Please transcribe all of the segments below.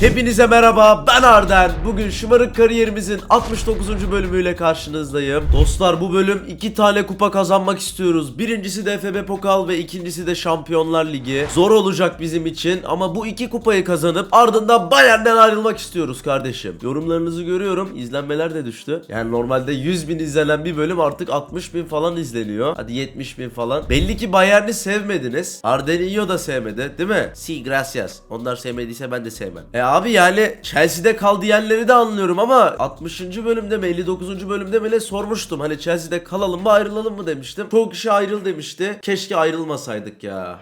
Hepinize merhaba ben Arden. Bugün şımarık kariyerimizin 69. bölümüyle karşınızdayım. Dostlar bu bölüm iki tane kupa kazanmak istiyoruz. Birincisi DFB Pokal ve ikincisi de Şampiyonlar Ligi. Zor olacak bizim için ama bu iki kupayı kazanıp ardından Bayern'den ayrılmak istiyoruz kardeşim. Yorumlarınızı görüyorum. İzlenmeler de düştü. Yani normalde 100 bin izlenen bir bölüm artık 60 bin falan izleniyor. Hadi 70 bin falan. Belli ki Bayern'i sevmediniz. Ardenillo da sevmedi değil mi? Si gracias. Onlar sevmediyse ben de sevmem. E abi yani Chelsea'de kal diyenleri de anlıyorum ama 60. bölümde mi 59. bölümde mi ne sormuştum. Hani Chelsea'de kalalım mı ayrılalım mı demiştim. Çok kişi ayrıl demişti. Keşke ayrılmasaydık ya.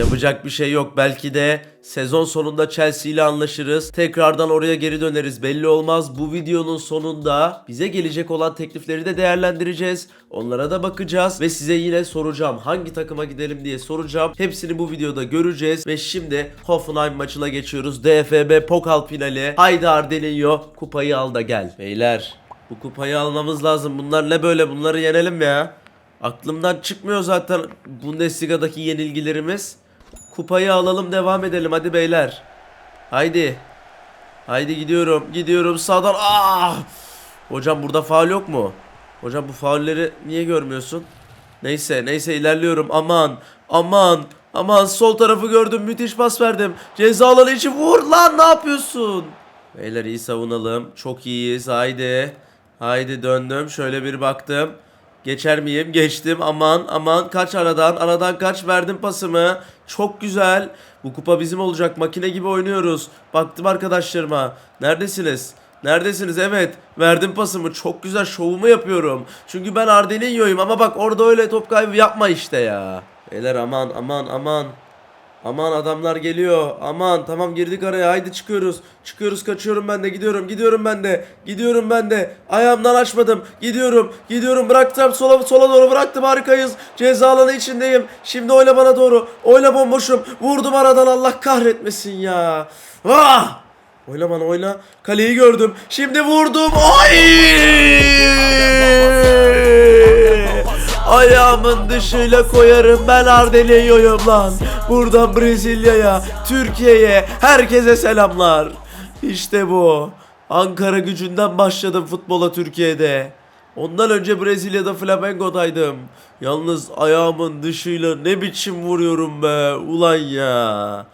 Yapacak bir şey yok. Belki de sezon sonunda Chelsea ile anlaşırız. Tekrardan oraya geri döneriz. Belli olmaz. Bu videonun sonunda bize gelecek olan teklifleri de değerlendireceğiz. Onlara da bakacağız ve size yine soracağım. Hangi takıma gidelim diye soracağım. Hepsini bu videoda göreceğiz ve şimdi Hoffenheim maçına geçiyoruz. DFB Pokal finali. Haydi Ardenillo kupayı al da gel. Beyler bu kupayı almamız lazım. Bunlar ne böyle? Bunları yenelim ya. Aklımdan çıkmıyor zaten Bundesliga'daki yenilgilerimiz. Kupayı alalım devam edelim hadi beyler. Haydi. Haydi gidiyorum. Gidiyorum sağdan. Ah! Hocam burada faul yok mu? Hocam bu faulleri niye görmüyorsun? Neyse neyse ilerliyorum. Aman aman aman sol tarafı gördüm. Müthiş pas verdim. Ceza alanı için vur lan ne yapıyorsun? Beyler iyi savunalım. Çok iyiyiz. Haydi. Haydi döndüm. Şöyle bir baktım. Geçer miyim? Geçtim. Aman aman kaç aradan. Aradan kaç verdim pasımı. Çok güzel. Bu kupa bizim olacak. Makine gibi oynuyoruz. Baktım arkadaşlarıma. Neredesiniz? Neredesiniz? Evet. Verdim pasımı. Çok güzel şovumu yapıyorum. Çünkü ben Ardenillo'yum ama bak orada öyle top kaybı yapma işte ya. Beyler aman aman aman. Aman adamlar geliyor. Aman tamam girdik araya. Haydi çıkıyoruz. Çıkıyoruz kaçıyorum ben de. Gidiyorum. Gidiyorum ben de. Gidiyorum ben de. Ayağımdan açmadım. Gidiyorum. Gidiyorum. Bıraktım. Sola sola doğru bıraktım. Harikayız. Ceza alanı içindeyim. Şimdi oyla bana doğru. Oyla bomboşum. Vurdum aradan. Allah kahretmesin ya. Ah! Oyla bana oyla. Kaleyi gördüm. Şimdi vurdum. Ay! Ayağımın dışıyla koyarım ben Ardenillo'yum lan. Buradan Brezilya'ya, Türkiye'ye, herkese selamlar. İşte bu. Ankara gücünden başladım futbola Türkiye'de. Ondan önce Brezilya'da Flamengo'daydım. Yalnız ayağımın dışıyla ne biçim vuruyorum be ulan ya.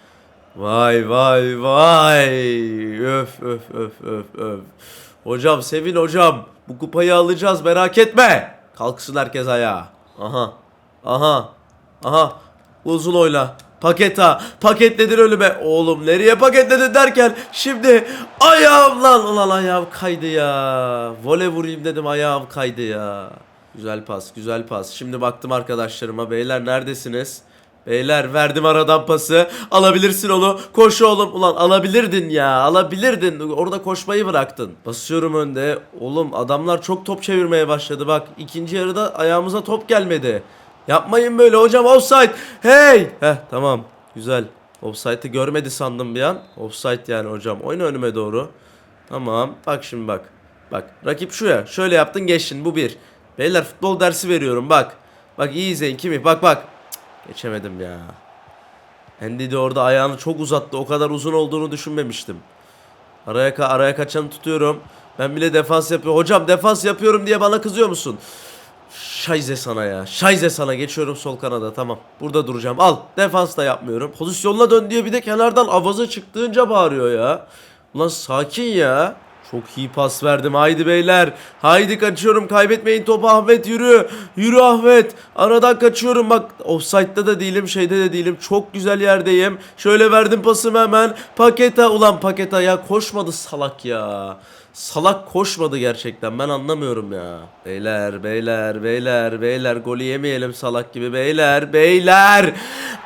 Vay vay vay. Öf öf öf öf öf. Hocam sevin hocam. Bu kupayı alacağız merak etme. Kalksın herkes ayağa. Aha. Aha. Aha. Uzun oyla. Paketa. Paketledin önüme. Oğlum nereye paketledin derken şimdi ayağım lan. Ulan ayağım kaydı ya. Vole vurayım dedim ayağım kaydı ya. Güzel pas güzel pas. Şimdi baktım arkadaşlarıma. Beyler neredesiniz? Beyler verdim aradan pası. Alabilirsin onu. Koş oğlum. Ulan alabilirdin ya. Alabilirdin. Orada koşmayı bıraktın. Basıyorum önde. Oğlum adamlar çok top çevirmeye başladı. Bak ikinci yarıda ayağımıza top gelmedi. Yapmayın böyle hocam offside. Hey. Heh tamam. Güzel. Offside'ı görmedi sandım bir an. Offside yani hocam. Oyna önüme doğru. Tamam. Bak şimdi bak. Bak rakip şu ya. Şöyle yaptın geçtin. Bu bir. Beyler futbol dersi veriyorum bak. Bak iyi izleyin kimi. Bak bak. Cık, Geçemedim ya. Andy de orada ayağını çok uzattı. O kadar uzun olduğunu düşünmemiştim. Araya ka araya kaçanı tutuyorum. Ben bile defans yapıyorum. Hocam defans yapıyorum diye bana kızıyor musun? Şayze sana ya. Şayze sana. Geçiyorum sol kanada. Tamam. Burada duracağım. Al. Defans da yapmıyorum. Pozisyonla dön diye bir de kenardan avaza çıktığınca bağırıyor ya. Ulan sakin ya. Çok iyi pas verdim. Haydi beyler. Haydi kaçıyorum. Kaybetmeyin topu Ahmet yürü. Yürü Ahmet. Aradan kaçıyorum bak. Offside'da da değilim şeyde de değilim. Çok güzel yerdeyim. Şöyle verdim pasımı hemen. Paketa. Ulan paketa ya koşmadı salak ya. Salak koşmadı gerçekten. Ben anlamıyorum ya. Beyler, beyler, beyler, beyler. Golü yemeyelim salak gibi. Beyler, beyler.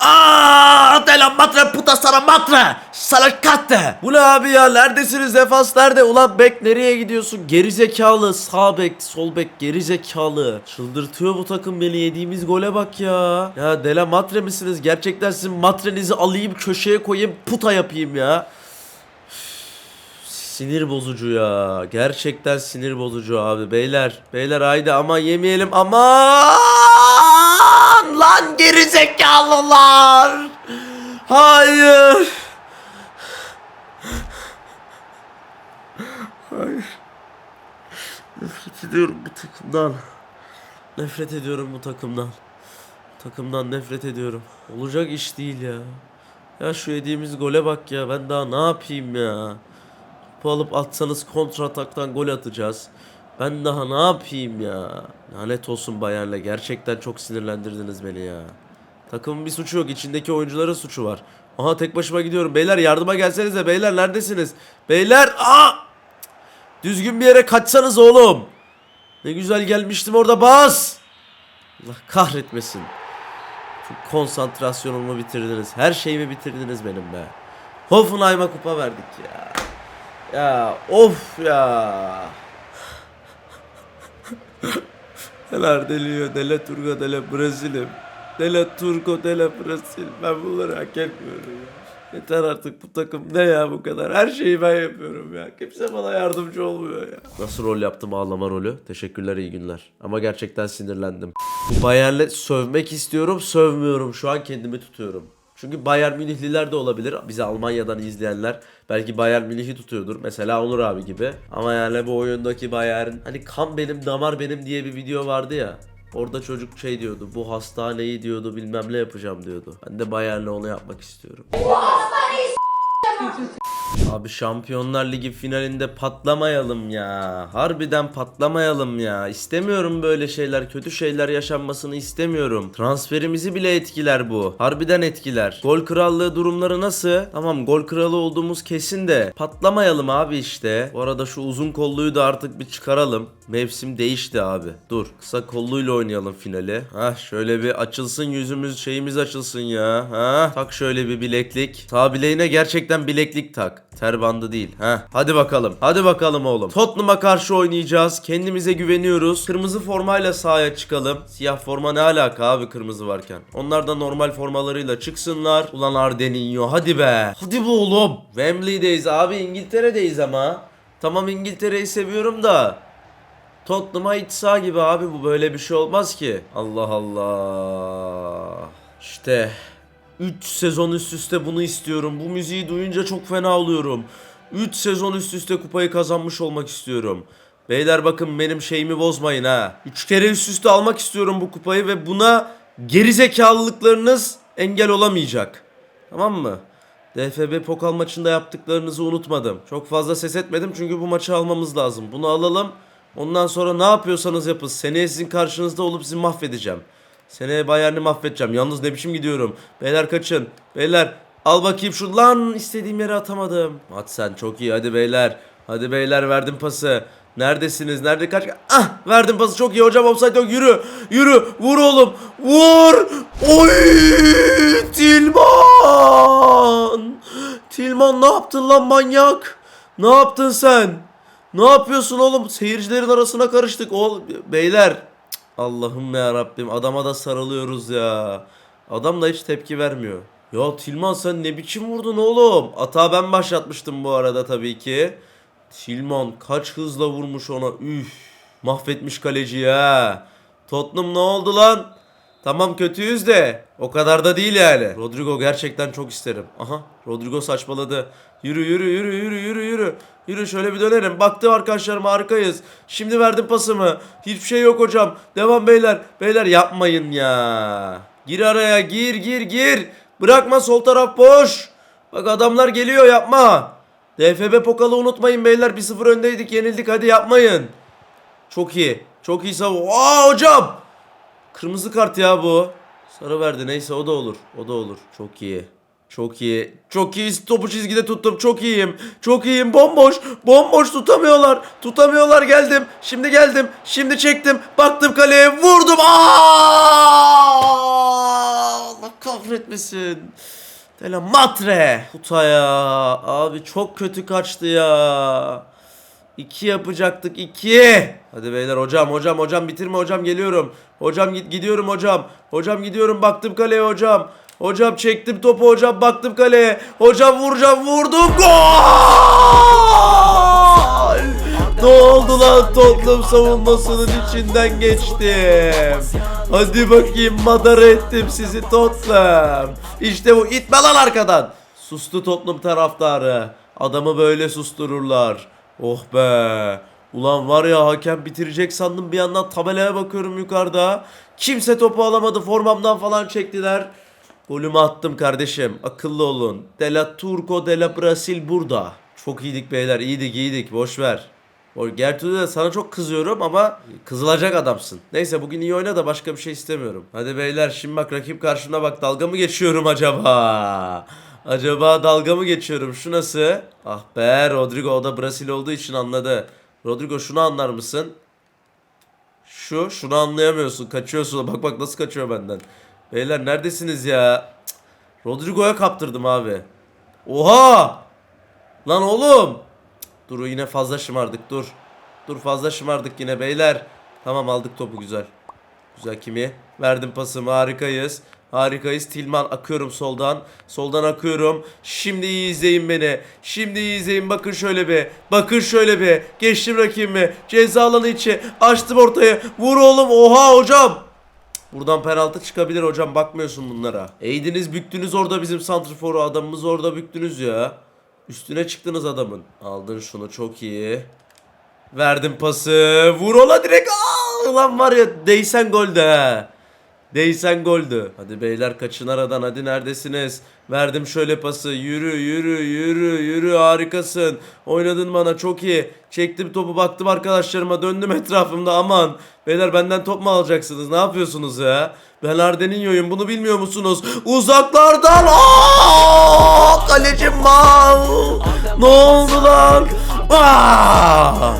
Aa, de la matre puta sana matre. Salakatte. Bu ne abi ya? Neredesiniz? Defans nerede? Ulan bek nereye gidiyorsun? Gerizekalı. Sağ bek, sol bek gerizekalı. Çıldırtıyor bu takım beni. Yediğimiz gole bak ya. Ya Dela Matre misiniz? Gerçekten sizin matrenizi alayım köşeye koyayım puta yapayım ya. Sinir bozucu ya. Gerçekten sinir bozucu abi. Beyler. Beyler haydi ama yemeyelim. Aman! Lan gerizekalılar! Hayır. Hayır. Nefret ediyorum bu takımdan. Nefret ediyorum bu takımdan. Takımdan nefret ediyorum. Olacak iş değil ya. Ya şu yediğimiz gole bak ya. Ben daha ne yapayım ya? Topu alıp atsanız kontra ataktan gol atacağız. Ben daha ne yapayım ya? Lanet olsun Bayern'le. Gerçekten çok sinirlendirdiniz beni ya. Takımın bir suçu yok. içindeki oyuncuların suçu var. Aha tek başıma gidiyorum. Beyler yardıma gelsenize. Beyler neredesiniz? Beyler! Aa! Düzgün bir yere kaçsanız oğlum. Ne güzel gelmiştim orada bas. Allah kahretmesin. Şu konsantrasyonumu bitirdiniz. Her şeyimi bitirdiniz benim be. Hoffenheim'a kupa verdik ya. Ya of ya. Neler deliyor. Dele Turco, dele Brezil'im. Dele Turco, dele Brezil. Ben bunları hak etmiyorum ya. Yeter artık bu takım ne ya bu kadar. Her şeyi ben yapıyorum ya. Kimse bana yardımcı olmuyor ya. Nasıl rol yaptım ağlama rolü? Teşekkürler iyi günler. Ama gerçekten sinirlendim. Bu Bayern'le sövmek istiyorum sövmüyorum. Şu an kendimi tutuyorum. Çünkü Bayern Münihliler de olabilir. Bizi Almanya'dan izleyenler belki Bayern Münih'i tutuyordur. Mesela Onur abi gibi. Ama yani bu oyundaki Bayern hani kan benim damar benim diye bir video vardı ya. Orada çocuk şey diyordu. Bu hastaneyi diyordu bilmem ne yapacağım diyordu. Ben de Bayern'le onu yapmak istiyorum. Abi Şampiyonlar Ligi finalinde patlamayalım ya. Harbiden patlamayalım ya. İstemiyorum böyle şeyler, kötü şeyler yaşanmasını istemiyorum. Transferimizi bile etkiler bu. Harbiden etkiler. Gol krallığı durumları nasıl? Tamam gol kralı olduğumuz kesin de patlamayalım abi işte. Bu arada şu uzun kolluyu da artık bir çıkaralım. Mevsim değişti abi. Dur kısa kolluyla oynayalım finali. Hah şöyle bir açılsın yüzümüz şeyimiz açılsın ya. Ha tak şöyle bir bileklik. Sağ bileğine gerçekten bileklik tak. Ter bandı değil. Ha hadi bakalım. Hadi bakalım oğlum. Tottenham'a karşı oynayacağız. Kendimize güveniyoruz. Kırmızı formayla sahaya çıkalım. Siyah forma ne alaka abi kırmızı varken. Onlar da normal formalarıyla çıksınlar. Ulan Ardeninho hadi be. Hadi be oğlum. Wembley'deyiz abi İngiltere'deyiz ama. Tamam İngiltere'yi seviyorum da. Tottenham'a iç sağ gibi abi bu böyle bir şey olmaz ki. Allah Allah. İşte 3 sezon üst üste bunu istiyorum. Bu müziği duyunca çok fena oluyorum. 3 sezon üst üste kupayı kazanmış olmak istiyorum. Beyler bakın benim şeyimi bozmayın ha. 3 kere üst üste almak istiyorum bu kupayı ve buna gerizekalılıklarınız engel olamayacak. Tamam mı? DFB Pokal maçında yaptıklarınızı unutmadım. Çok fazla ses etmedim çünkü bu maçı almamız lazım. Bunu alalım. Ondan sonra ne yapıyorsanız yapın. Seneye sizin karşınızda olup sizi mahvedeceğim. Seneye Bayern'i mahvedeceğim. Yalnız ne biçim gidiyorum. Beyler kaçın. Beyler al bakayım şu lan istediğim yere atamadım. At sen çok iyi hadi beyler. Hadi beyler verdim pası. Neredesiniz? Nerede kaç? Ah verdim pası çok iyi hocam offside yok yürü. Yürü vur oğlum. Vur. Oy Tilman. Tilman ne yaptın lan manyak? Ne yaptın sen? Ne yapıyorsun oğlum? Seyircilerin arasına karıştık. Oğlum beyler. Allah'ım ya Rabbim adama da sarılıyoruz ya. Adam da hiç tepki vermiyor. Ya Tilman sen ne biçim vurdun oğlum? Ata ben başlatmıştım bu arada tabii ki. Tilman kaç hızla vurmuş ona. Üf. Mahvetmiş kaleciyi ha. Tottenham ne oldu lan? Tamam kötüyüz de o kadar da değil yani. Rodrigo gerçekten çok isterim. Aha Rodrigo saçmaladı. Yürü yürü yürü yürü yürü yürü. Yürü şöyle bir dönelim. Baktım arkadaşlarım harikayız. Şimdi verdim pasımı. Hiçbir şey yok hocam. Devam beyler. Beyler yapmayın ya. Gir araya gir gir gir. Bırakma sol taraf boş. Bak adamlar geliyor yapma. DFB Pokal'ı unutmayın beyler. 1-0 öndeydik yenildik hadi yapmayın. Çok iyi. Çok iyi savun. Aa hocam. Kırmızı kart ya bu. Sarı verdi neyse o da olur. O da olur. Çok iyi. Çok iyi. Çok iyi. Topu çizgide tuttum. Çok iyiyim. Çok iyiyim. Bomboş. Bomboş tutamıyorlar. Tutamıyorlar. Geldim. Şimdi geldim. Şimdi çektim. Baktım kaleye. Vurdum. Aa! Allah kahretmesin. Tela matre. Kutaya. Abi çok kötü kaçtı ya. İki yapacaktık iki. Hadi beyler hocam hocam hocam bitirme hocam geliyorum. Hocam git gidiyorum hocam. Hocam gidiyorum baktım kaleye hocam. Hocam çektim topu hocam baktım kaleye. Hocam vuracağım vurdum gol. Ne oldu lan Tottenham savunmasının içinden geçtim. Hadi bakayım madara ettim sizi Tottenham. İşte bu itme lan arkadan. Sustu Tottenham taraftarı. Adamı böyle sustururlar. Oh be. Ulan var ya hakem bitirecek sandım bir yandan tabelaya bakıyorum yukarıda. Kimse topu alamadı formamdan falan çektiler. Golümü attım kardeşim. Akıllı olun. De la Turco de la Brasil burada. Çok iyiydik beyler. iyiydik iyiydik. Boş ver. Gertrude de sana çok kızıyorum ama kızılacak adamsın. Neyse bugün iyi oyna da başka bir şey istemiyorum. Hadi beyler şimdi bak rakip karşımda bak dalga mı geçiyorum acaba? Acaba dalga mı geçiyorum? Şu nasıl? Ah be Rodrigo o da Brasil olduğu için anladı. Rodrigo şunu anlar mısın? Şu, şunu anlayamıyorsun. Kaçıyorsun. Bak bak nasıl kaçıyor benden. Beyler neredesiniz ya? Rodrigo'ya kaptırdım abi. Oha! Lan oğlum! Dur yine fazla şımardık dur. Dur fazla şımardık yine beyler. Tamam aldık topu güzel. Güzel kimi? Verdim pasımı harikayız. Harikayız. Tilman akıyorum soldan. Soldan akıyorum. Şimdi iyi izleyin beni. Şimdi iyi izleyin. Bakın şöyle bir. Bakın şöyle bir. Geçtim rakibimi. Ceza alanı içi. Açtım ortaya. Vur oğlum. Oha hocam. Buradan penaltı çıkabilir hocam. Bakmıyorsun bunlara. Eğdiniz büktünüz orada bizim santrforu. Adamımız orada büktünüz ya. Üstüne çıktınız adamın. Aldın şunu çok iyi. Verdim pası. Vur ola direkt. Aa, ulan var ya değsen golde. Değsen goldü. Hadi beyler kaçın aradan hadi neredesiniz? Verdim şöyle pası. Yürü yürü yürü yürü harikasın. Oynadın bana çok iyi. Çektim topu baktım arkadaşlarıma döndüm etrafımda aman. Beyler benden top mu alacaksınız? Ne yapıyorsunuz ya? Ben Ardeninho'yum bunu bilmiyor musunuz? Uzaklardan Aa! Kalecim mal. Ne oldu lan? Aa!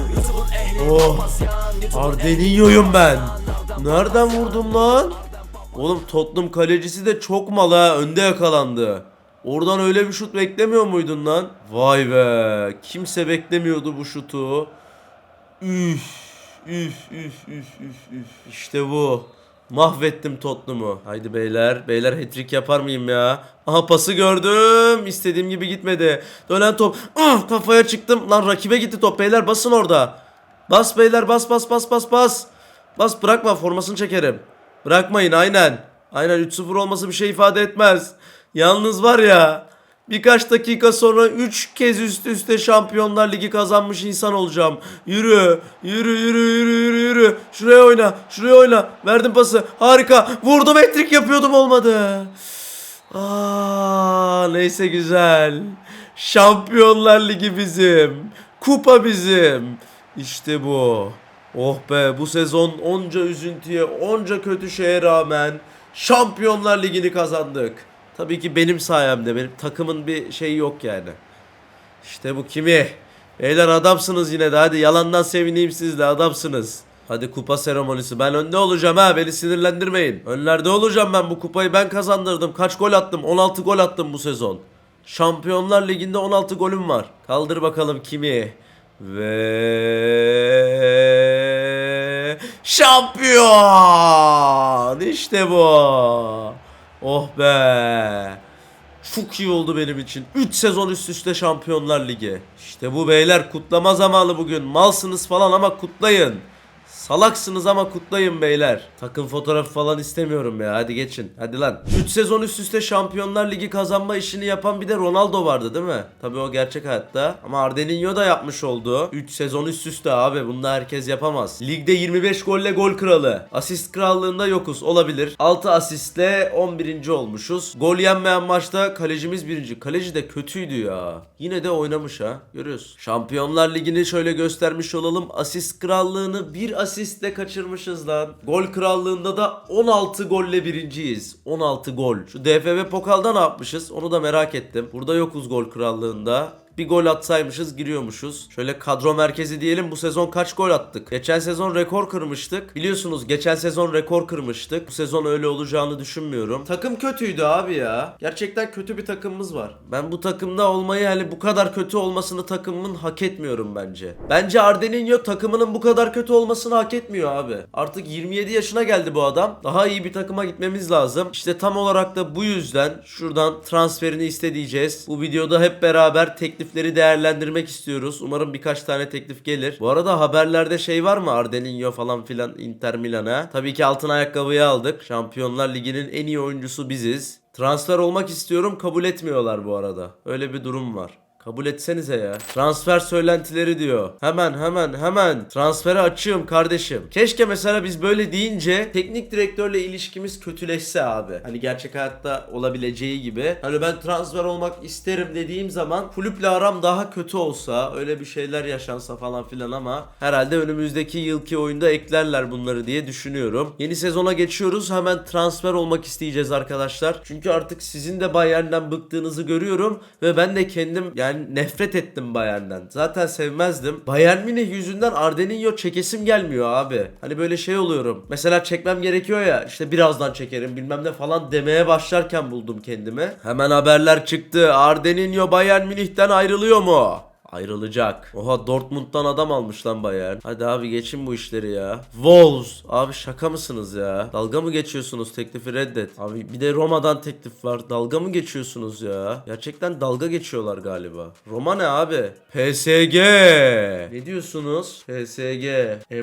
Oh. Ardeninho'yum ben. Nereden vurdum lan? Oğlum Tottenham kalecisi de çok mal ha. Önde yakalandı. Oradan öyle bir şut beklemiyor muydun lan? Vay be. Kimse beklemiyordu bu şutu. Üf. Üf üf üf üf üf. İşte bu. Mahvettim Tottenham'ı. Haydi beyler. Beyler hat-trick yapar mıyım ya? Aha pası gördüm. İstediğim gibi gitmedi. Dönen top. Ah kafaya çıktım. Lan rakibe gitti top. Beyler basın orada. Bas beyler bas bas bas bas bas. Bas bırakma formasını çekerim. Bırakmayın aynen. Aynen 3-0 olması bir şey ifade etmez. Yalnız var ya birkaç dakika sonra 3 kez üst üste Şampiyonlar Ligi kazanmış insan olacağım. Yürü, yürü, yürü, yürü, yürü, yürü. Şuraya oyna, şuraya oyna. Verdim pası. Harika. Vurdum etrik yapıyordum olmadı. Aa, neyse güzel. Şampiyonlar Ligi bizim. Kupa bizim. İşte bu. Oh be bu sezon onca üzüntüye, onca kötü şeye rağmen Şampiyonlar Ligi'ni kazandık. Tabii ki benim sayemde. Benim takımın bir şeyi yok yani. İşte bu kimi? Beyler adamsınız yine de hadi yalandan sevineyim sizle adamsınız. Hadi kupa seremonisi. Ben önde olacağım ha beni sinirlendirmeyin. Önlerde olacağım ben bu kupayı ben kazandırdım. Kaç gol attım? 16 gol attım bu sezon. Şampiyonlar Ligi'nde 16 golüm var. Kaldır bakalım kimi? Ve şampiyon. İşte bu. Oh be. Çok iyi oldu benim için. 3 sezon üst üste Şampiyonlar Ligi. İşte bu beyler kutlama zamanı bugün. Malsınız falan ama kutlayın. Salaksınız ama kutlayın beyler. Takım fotoğrafı falan istemiyorum ya. Hadi geçin. Hadi lan. 3 sezon üst üste Şampiyonlar Ligi kazanma işini yapan bir de Ronaldo vardı değil mi? Tabii o gerçek hayatta. Ama Ardeninho da yapmış oldu. 3 sezon üst üste abi. Bunu da herkes yapamaz. Ligde 25 golle gol kralı. Asist krallığında yokuz. Olabilir. 6 asistle 11. olmuşuz. Gol yenmeyen maçta kalecimiz birinci. Kaleci de kötüydü ya. Yine de oynamış ha. Görüyoruz. Şampiyonlar Ligi'ni şöyle göstermiş olalım. Asist krallığını bir asistle kaçırmışız lan. Gol krallığında da 16 golle birinciyiz. 16 gol. Şu DFB Pokal'da ne yapmışız? Onu da merak ettim. Burada yokuz gol krallığında. Bir gol atsaymışız giriyormuşuz. Şöyle kadro merkezi diyelim bu sezon kaç gol attık? Geçen sezon rekor kırmıştık. Biliyorsunuz geçen sezon rekor kırmıştık. Bu sezon öyle olacağını düşünmüyorum. Takım kötüydü abi ya. Gerçekten kötü bir takımımız var. Ben bu takımda olmayı hani bu kadar kötü olmasını takımımın hak etmiyorum bence. Bence Ardeninho takımının bu kadar kötü olmasını hak etmiyor abi. Artık 27 yaşına geldi bu adam. Daha iyi bir takıma gitmemiz lazım. İşte tam olarak da bu yüzden şuradan transferini iste diyeceğiz. Bu videoda hep beraber teklif teklifleri değerlendirmek istiyoruz. Umarım birkaç tane teklif gelir. Bu arada haberlerde şey var mı? Ardelinho falan filan Inter Milan'a. Tabii ki altın ayakkabıyı aldık. Şampiyonlar Ligi'nin en iyi oyuncusu biziz. Transfer olmak istiyorum kabul etmiyorlar bu arada. Öyle bir durum var. Kabul etsenize ya. Transfer söylentileri diyor. Hemen hemen hemen. Transfere açığım kardeşim. Keşke mesela biz böyle deyince teknik direktörle ilişkimiz kötüleşse abi. Hani gerçek hayatta olabileceği gibi. Hani ben transfer olmak isterim dediğim zaman kulüple aram daha kötü olsa öyle bir şeyler yaşansa falan filan ama herhalde önümüzdeki yılki oyunda eklerler bunları diye düşünüyorum. Yeni sezona geçiyoruz. Hemen transfer olmak isteyeceğiz arkadaşlar. Çünkü artık sizin de Bayern'den bıktığınızı görüyorum ve ben de kendim yani nefret ettim Bayern'den. Zaten sevmezdim. Bayern Münih yüzünden Ardeninho çekesim gelmiyor abi. Hani böyle şey oluyorum. Mesela çekmem gerekiyor ya işte birazdan çekerim bilmem ne falan demeye başlarken buldum kendimi. Hemen haberler çıktı. Ardeninho Bayern Münih'ten ayrılıyor mu? Ayrılacak. Oha Dortmund'dan adam almış lan Bayern. Hadi abi geçin bu işleri ya. Wolves. Abi şaka mısınız ya? Dalga mı geçiyorsunuz? Teklifi reddet. Abi bir de Roma'dan teklif var. Dalga mı geçiyorsunuz ya? Gerçekten dalga geçiyorlar galiba. Roma ne abi? PSG. Ne diyorsunuz? PSG.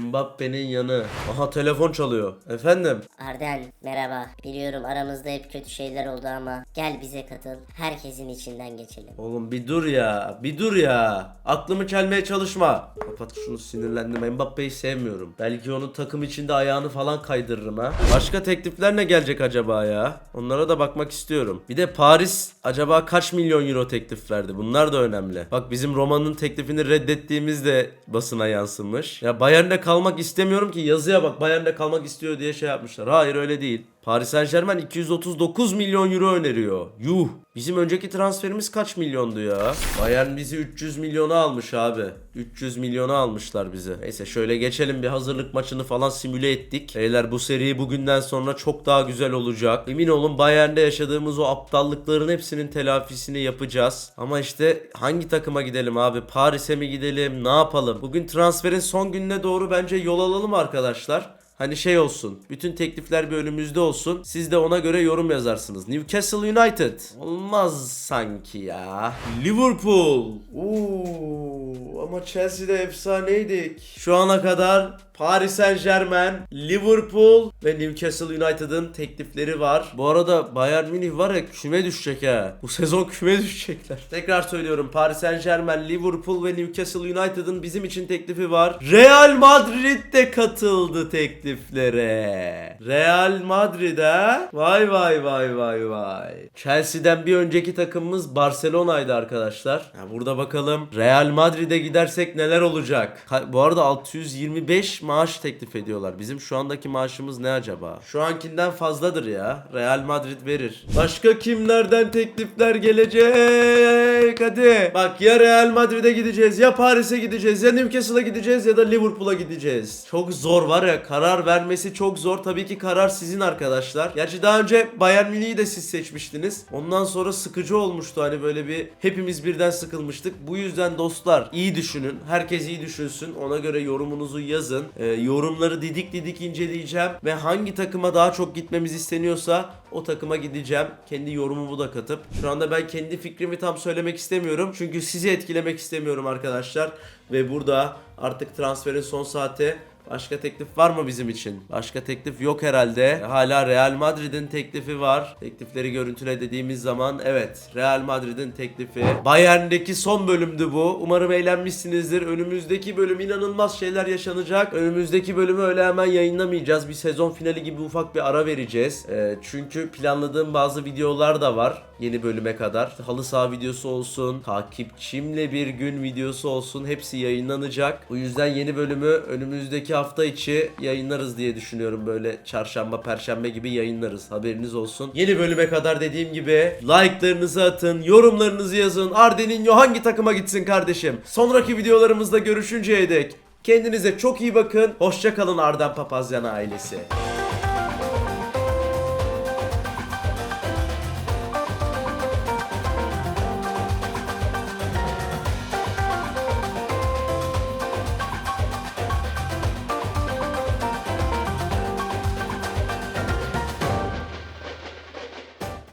Mbappe'nin yanı. Aha telefon çalıyor. Efendim? Arden merhaba. Biliyorum aramızda hep kötü şeyler oldu ama gel bize katıl. Herkesin içinden geçelim. Oğlum bir dur ya. Bir dur ya. Aklımı çelmeye çalışma. Kapat şunu sinirlendim. Mbappe'yi sevmiyorum. Belki onu takım içinde ayağını falan kaydırırım ha. Başka teklifler ne gelecek acaba ya? Onlara da bakmak istiyorum. Bir de Paris acaba kaç milyon euro teklif verdi? Bunlar da önemli. Bak bizim Roma'nın teklifini reddettiğimiz de basına yansımış. Ya Bayern'de kalmak istemiyorum ki yazıya bak Bayern'de kalmak istiyor diye şey yapmışlar. Hayır öyle değil. Paris Saint Germain 239 milyon euro öneriyor. Yuh. Bizim önceki transferimiz kaç milyondu ya? Bayern bizi 300 milyona almış abi. 300 milyona almışlar bizi. Neyse şöyle geçelim bir hazırlık maçını falan simüle ettik. Beyler bu seri bugünden sonra çok daha güzel olacak. Emin olun Bayern'de yaşadığımız o aptallıkların hepsinin telafisini yapacağız. Ama işte hangi takıma gidelim abi? Paris'e mi gidelim? Ne yapalım? Bugün transferin son gününe doğru bence yol alalım arkadaşlar. Hani şey olsun. Bütün teklifler bir önümüzde olsun. Siz de ona göre yorum yazarsınız. Newcastle United. Olmaz sanki ya. Liverpool. Oo, ama Chelsea'de efsaneydik. Şu ana kadar Paris Saint Germain, Liverpool ve Newcastle United'ın teklifleri var. Bu arada Bayern Münih var ya küme düşecek ha. Bu sezon küme düşecekler. Tekrar söylüyorum Paris Saint Germain, Liverpool ve Newcastle United'ın bizim için teklifi var. Real Madrid de katıldı tekliflere. Real Madrid ha? Vay vay vay vay vay. Chelsea'den bir önceki takımımız Barcelona'ydı arkadaşlar. Ya burada bakalım Real Madrid'e gidersek neler olacak? Bu arada 625 maaş teklif ediyorlar. Bizim şu andaki maaşımız ne acaba? Şu ankinden fazladır ya. Real Madrid verir. Başka kimlerden teklifler gelecek? Hadi. Bak ya Real Madrid'e gideceğiz ya Paris'e gideceğiz ya Newcastle'a gideceğiz ya da Liverpool'a gideceğiz. Çok zor var ya karar vermesi çok zor. Tabii ki karar sizin arkadaşlar. Gerçi daha önce Bayern Münih'i de siz seçmiştiniz. Ondan sonra sıkıcı olmuştu hani böyle bir hepimiz birden sıkılmıştık. Bu yüzden dostlar iyi düşünün. Herkes iyi düşünsün. Ona göre yorumunuzu yazın. Ee, yorumları didik didik inceleyeceğim ve hangi takıma daha çok gitmemiz isteniyorsa o takıma gideceğim. Kendi yorumumu da katıp. Şu anda ben kendi fikrimi tam söylemek istemiyorum. Çünkü sizi etkilemek istemiyorum arkadaşlar. Ve burada artık transferin son saati Başka teklif var mı bizim için? Başka teklif yok herhalde. Hala Real Madrid'in teklifi var. Teklifleri görüntüle dediğimiz zaman evet Real Madrid'in teklifi. Bayern'deki son bölümdü bu. Umarım eğlenmişsinizdir. Önümüzdeki bölüm inanılmaz şeyler yaşanacak. Önümüzdeki bölümü öyle hemen yayınlamayacağız. Bir sezon finali gibi ufak bir ara vereceğiz. Ee, çünkü planladığım bazı videolar da var yeni bölüme kadar. Halı saha videosu olsun, takipçimle bir gün videosu olsun hepsi yayınlanacak. Bu yüzden yeni bölümü önümüzdeki hafta içi yayınlarız diye düşünüyorum. Böyle çarşamba, perşembe gibi yayınlarız. Haberiniz olsun. Yeni bölüme kadar dediğim gibi like'larınızı atın, yorumlarınızı yazın. Ardeninho hangi takıma gitsin kardeşim? Sonraki videolarımızda görüşünceye dek kendinize çok iyi bakın. Hoşça kalın Arden Papazyan ailesi.